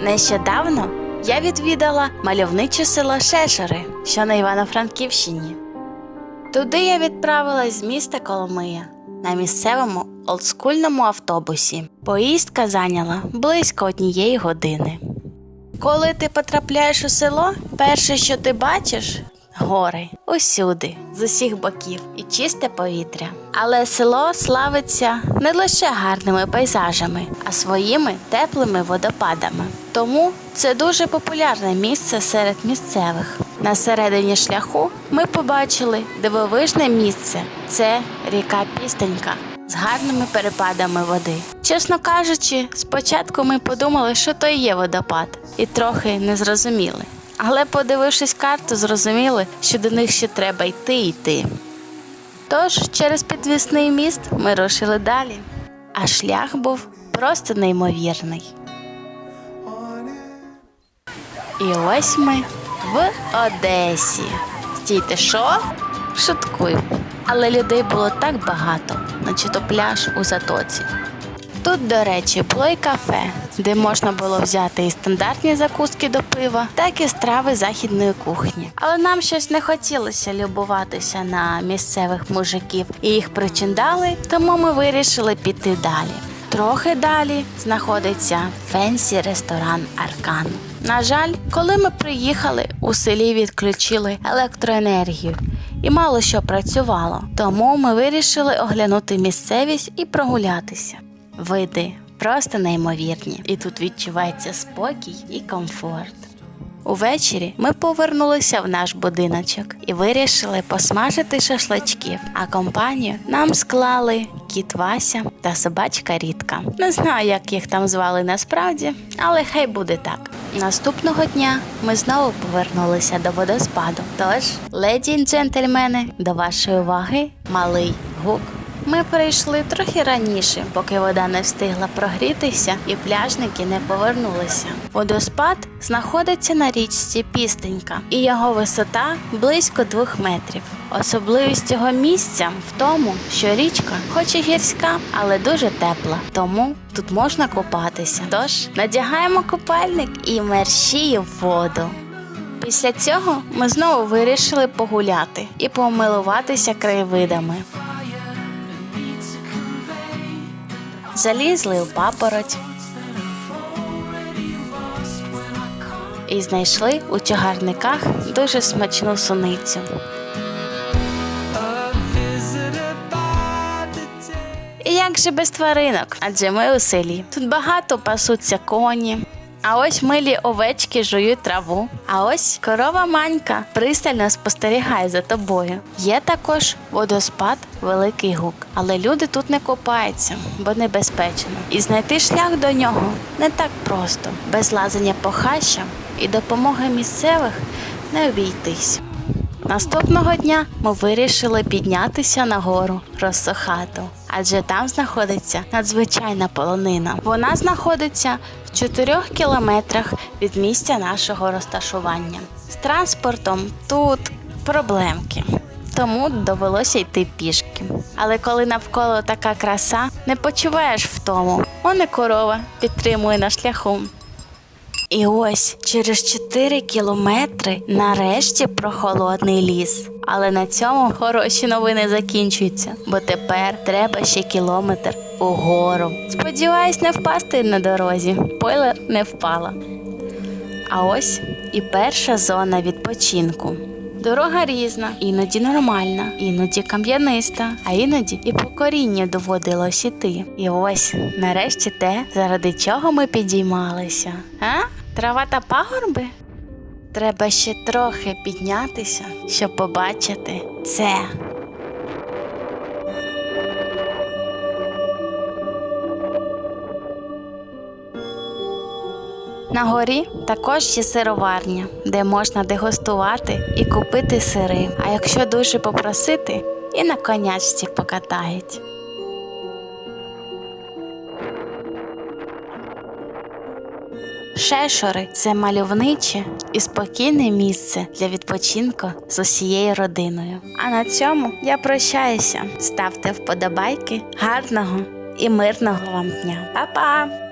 Нещодавно я відвідала мальовниче село Шешори, що на Івано-Франківщині. Туди я відправилась з міста Коломия на місцевому олдскульному автобусі. Поїздка зайняла близько однієї години. Коли ти потрапляєш у село, перше, що ти бачиш гори усюди, з усіх боків і чисте повітря. Але село славиться не лише гарними пейзажами, а своїми теплими водопадами. Тому це дуже популярне місце серед місцевих. На середині шляху ми побачили дивовижне місце це ріка Пістенька з гарними перепадами води. Чесно кажучи, спочатку ми подумали, що то і є водопад, і трохи не зрозуміли. Але подивившись карту, зрозуміли, що до них ще треба йти йти. Тож через підвісний міст ми рушили далі, а шлях був просто неймовірний. І ось ми в Одесі. Стійте, що? Шуткую. Але людей було так багато, наче то пляж у затоці. Тут, до речі, було й кафе, де можна було взяти і стандартні закуски до пива, так і страви західної кухні. Але нам щось не хотілося любуватися на місцевих мужиків і їх причиндали, тому ми вирішили піти далі. Трохи далі знаходиться фенсі ресторан Аркан. На жаль, коли ми приїхали, у селі відключили електроенергію і мало що працювало. Тому ми вирішили оглянути місцевість і прогулятися. Види просто неймовірні, і тут відчувається спокій і комфорт. Увечері ми повернулися в наш будиночок і вирішили посмажити шашличків, а компанію нам склали кіт Вася та собачка Рідка. Не знаю, як їх там звали насправді, але хай буде так. Наступного дня ми знову повернулися до водоспаду. Тож, леді й джентльмени, до вашої уваги малий гук. Ми прийшли трохи раніше, поки вода не встигла прогрітися і пляжники не повернулися. Водоспад знаходиться на річці Пістенька, і його висота близько двох метрів. Особливість цього місця в тому, що річка, хоч і гірська, але дуже тепла, тому тут можна купатися. Тож надягаємо купальник і мерщій в воду. Після цього ми знову вирішили погуляти і помилуватися краєвидами. Залізли у папороть і знайшли у чагарниках дуже смачну суницю. І як же без тваринок? Адже ми у селі. Тут багато пасуться коні. А ось милі овечки жують траву. А ось корова манька пристально спостерігає за тобою. Є також водоспад Великий Гук, але люди тут не купаються, бо небезпечно. І знайти шлях до нього не так просто. Без лазання по хащам і допомоги місцевих не обійтись. Наступного дня ми вирішили піднятися на гору Росохату, адже там знаходиться надзвичайна полонина. Вона знаходиться в 4 кілометрах від місця нашого розташування. З транспортом тут проблемки. Тому довелося йти пішки. Але коли навколо така краса, не почуваєш втому. Он і корова підтримує на шляху. І ось через 4 кілометри нарешті прохолодний ліс. Але на цьому хороші новини закінчуються, бо тепер треба ще кілометр угору. Сподіваюсь, не впасти на дорозі. Пойла не впала. А ось і перша зона відпочинку. Дорога різна, іноді нормальна, іноді кам'яниста, а іноді і по корінню доводилось іти. І ось нарешті те, заради чого ми підіймалися. А? Трава та пагорби? Треба ще трохи піднятися, щоб побачити це. На горі також є сироварня, де можна дегустувати і купити сири. А якщо дуже попросити, і на конячці покатають. Шешори це мальовниче і спокійне місце для відпочинку з усією родиною. А на цьому я прощаюся. Ставте вподобайки, гарного і мирного вам дня. Па-па!